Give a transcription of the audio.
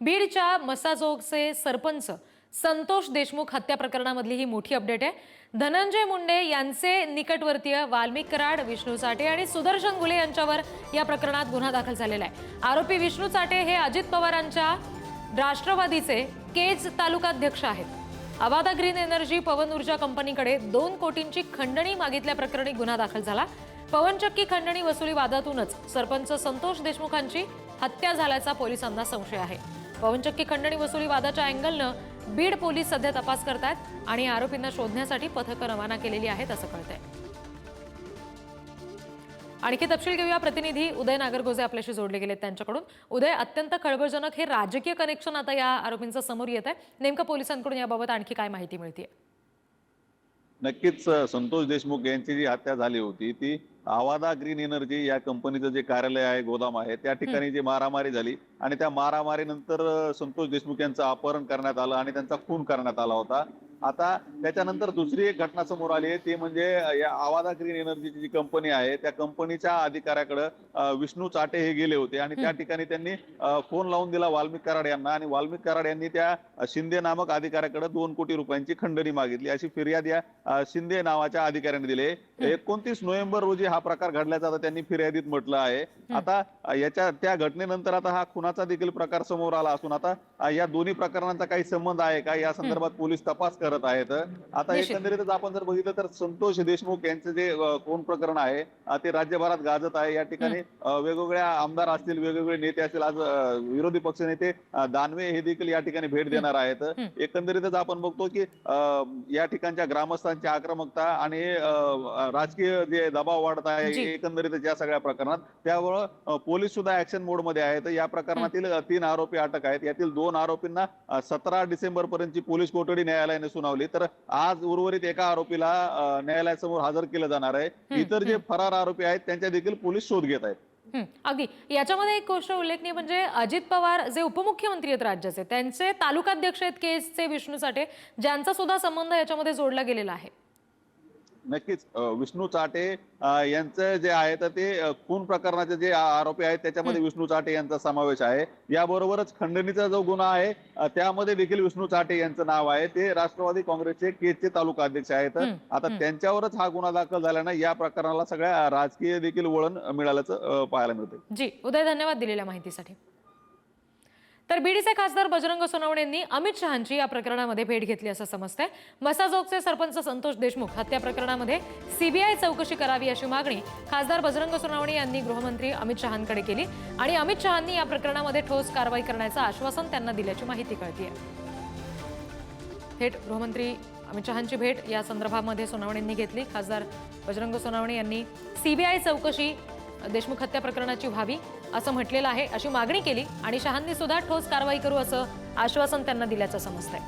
बीडच्या मसाजोगचे सरपंच संतोष देशमुख हत्या प्रकरणामधली ही मोठी अपडेट आहे. धनंजय मुंडे यांचे निकटवर्तीय वाल्मिक कराड विष्णू चाटे आणि सुदर्शन गुले यांच्यावर या प्रकरणात गुन्हा दाखल झालेला आहे. आरोपी विष्णू चाटे हे अजित पवारांच्या राष्ट्रवादीचे केज तालुकाध्यक्ष आहेत. अवादा ग्रीन एनर्जी पवन ऊर्जा कंपनीकडे दोन कोटींची खंडणी मागितल्या प्रकरणी गुन्हा दाखल झाला. पवनचक्की खंडणी वसुली वादातूनच सरपंच संतोष देशमुखांची हत्या झाल्याचा पोलिसांना संशय आहे. पवनचक्की खंडणी वसुली वादाच्या अँगलनं बीड पोलीस सध्या तपास करतायत आणि आरोपींना शोधण्यासाठी पथकं रवाना केलेली आहेत असं कळतंय. आणखी तपशील घेऊया. प्रतिनिधी उदय नागरगोजे आपल्याशी जोडले गेलेत त्यांच्याकडून. उदय अत्यंत खळबळजनक हे राजकीय कनेक्शन आता या आरोपींचं समोर येत आहे. नेमकं पोलिसांकडून याबाबत आणखी काय माहिती मिळते नक्कीच संतोष देशमुख यांची जी हत्या झाली होती ती आवादा ग्रीन एनर्जी या कंपनीचं जे कार्यालय आहे गोदाम आहे त्या ठिकाणी जी मारामारी झाली आणि त्या मारामारीनंतर संतोष देशमुख यांचं अपहरण करण्यात आलं आणि त्यांचा खून करण्यात आला होता. आता त्याच्यानंतर दुसरी एक घटना समोर आली आहे ती म्हणजे या आवादा ग्रीन एनर्जीची जी कंपनी आहे त्या कंपनीच्या अधिकाऱ्याकडे विष्णू चाटे हे गेले होते आणि त्या ठिकाणी त्यांनी फोन लावून दिला वाल्मिक कराड यांना आणि वाल्मिक कराड यांनी त्या शिंदे नामक अधिकाऱ्याकडे दोन कोटी रुपयांची खंडणी मागितली. अशी फिर्याद या शिंदे नावाच्या अधिकाऱ्याने दिले एकोणतीस नोव्हेंबर रोजी हा प्रकार घडल्याचं आता त्यांनी फिर्यादीत म्हटलं आहे. आता याच्या त्या घटनेनंतर आता हा खुनाचा देखील प्रकार समोर आला असून आता या दोन्ही प्रकरणांचा काही संबंध आहे का? या संदर्भात पोलीस तपास करत आहेत. आता. एकंदरीतच आपण जर बघितलं तर संतोष देशमुख यांचं जे खून प्रकरण आहे ते राज्यभरात गाजत आहे. या ठिकाणी वेगवेगळ्या आमदार असतील वेगवेगळे नेते असतील आज विरोधी पक्षनेते दानवे हे देखील या ठिकाणी भेट देणार आहेत. एकंदरीतच आपण बघतो की या ठिकाणच्या ग्रामस्थांची आक्रमकता आणि राजकीय जे दबाव वाढत. आहे एकंदरीतच या सगळ्या प्रकरणात. त्यामुळं पोलीस सुद्धा ऍक्शन मोडमध्ये आहेत. या प्रकरणातील तीन आरोपी अटक आहेत. यातील दोन आरोपींना सतरा डिसेंबर पर्यंतची पोलीस कोठडी न्यायालयाने सुनावली. तर आज उर्वरित एका आरोपीला न्यायालयासमोर हजर केलं जाणार आहे. इतर जे फरार आरोपी आहेत त्यांच्या देखील पोलीस शोध घेत आहेत. हं, अगदी. याच्यामध्ये एक गोष्ट उल्लेखनीय म्हणजे अजित पवार जे उपमुख्यमंत्री आहेत राज्याचे त्यांचे तालुकाध्यक्ष आहेत केसचे विष्णू साठे ज्यांचा सुद्धा संबंध याच्यामध्ये जोडला गेलेला आहे. नक्कीच. विष्णू चाटे यांचं जे आहे तर ते खून प्रकरणाचे जे आरोपी आहेत त्याच्यामध्ये विष्णू चाटे यांचा समावेश आहे. याबरोबरच खंडणीचा जो गुन्हा आहे त्यामध्ये देखील विष्णू चाटे यांचं नाव आहे. ते राष्ट्रवादी काँग्रेसचे केजचे तालुका अध्यक्ष आहेत. आता त्यांच्यावरच हा गुन्हा दाखल झाल्यानं या प्रकरणाला सगळ्या राजकीय देखील वळण मिळाल्याचं पाहायला मिळतं जी उदय धन्यवाद दिलेल्या माहितीसाठी. तर बीडीचे खासदार बजरंग सोनवणे यांनी अमित शहांची या प्रकरणामध्ये भेट घेतली असं समजतंय. मसाजोगचे सरपंच संतोष देशमुख हत्या प्रकरणामध्ये सीबीआय चौकशी करावी अशी मागणी खासदार बजरंग सोनवणे यांनी गृहमंत्री अमित शहांकडे केली आणि अमित शहांनी या प्रकरणामध्ये ठोस कारवाई करण्याचं आश्वासन त्यांना दिल्याची माहिती कळतीय. थेट गृहमंत्री अमित शहांची भेट या संदर्भामध्ये सोनावणेंनी घेतली. खासदार बजरंग सोनावणे यांनी सीबीआय चौकशी देशमुख हत्या प्रकरणाची व्हावी असं म्हटलेलं आहे अशी मागणी केली आणि शहांनी सुद्धा ठोस कारवाई करू असं आश्वासन त्यांना दिल्याचं समजतंय.